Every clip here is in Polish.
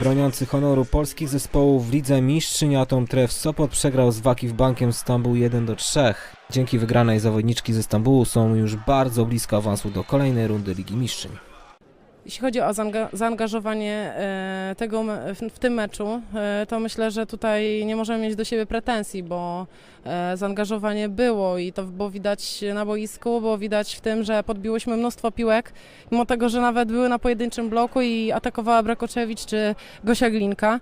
Broniący honoru polskich zespołów w Lidze Mistrzyń Atom Tref Sopot przegrał z Wakif Bankiem Stambuł 1 do 3. Dzięki wygranej zawodniczki ze Stambułu są już bardzo blisko awansu do kolejnej rundy Ligi Mistrzyń. Jeśli chodzi o zaanga- zaangażowanie e, tego w, tym meczu, e, to myślę, że tutaj nie możemy mieć do siebie pretensji, bo e, zaangażowanie było i to było widać na boisku, było widać w tym, że podbiłyśmy mnóstwo piłek, mimo tego, że nawet były na pojedynczym bloku i atakowała Brakoczewicz czy Gosia Glinka.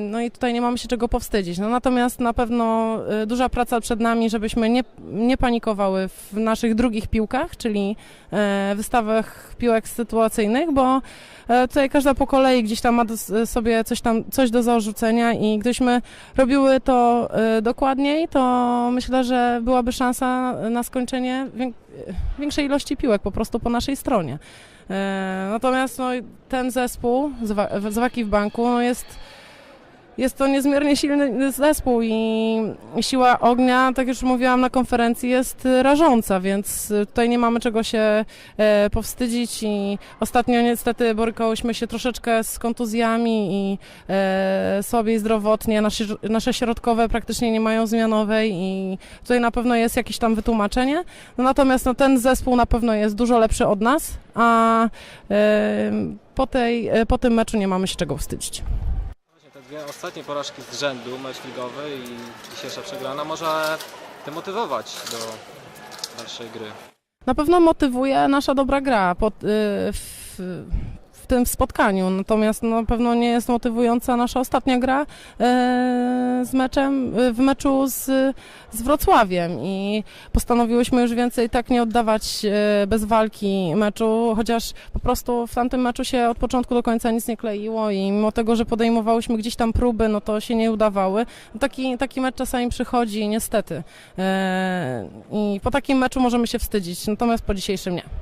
No i tutaj nie mamy się czego powstydzić. No natomiast na pewno duża praca przed nami, żebyśmy nie, nie panikowały w naszych drugich piłkach, czyli wystawach piłek sytuacyjnych, bo e, tutaj każda po kolei gdzieś tam ma do, sobie coś tam, coś do zarzucenia i gdybyśmy robiły to e, dokładniej, to myślę, że byłaby szansa na skończenie wię- większej ilości piłek po prostu po naszej stronie. E, Natomiast no, ten zespół z Waki w Banku no, jest jest to niezmiernie silny zespół i siła ognia, tak już mówiłam na konferencji, jest rażąca, więc tutaj nie mamy czego się e, powstydzić i ostatnio niestety borykałyśmy się troszeczkę z kontuzjami i e, słabiej zdrowotnie, nasze, nasze środkowe praktycznie nie mają zmianowej i tutaj na pewno jest jakieś tam wytłumaczenie, no, natomiast no, ten zespół na pewno jest dużo lepszy od nas, a e, po, tej, po tym meczu nie mamy się czego wstydzić. Dwie ostatnie porażki z rzędu, mecz ligowy i dzisiejsza przegrana może demotywować do dalszej gry. Na pewno motywuje nasza dobra gra pod, y, w tym spotkaniu, natomiast na pewno nie jest motywująca nasza ostatnia gra y, z meczem, y, w meczu z, z Wrocławiem i postanowiłyśmy już więcej tak nie oddawać y, bez walki meczu, chociaż po prostu w tamtym meczu się od początku do końca nic nie kleiło i mimo tego, że podejmowałyśmy gdzieś tam próby, no to się nie udawały. No Taki, taki mecz czasami przychodzi niestety. E, I po takim meczu możemy się wstydzić, natomiast po dzisiejszym nie.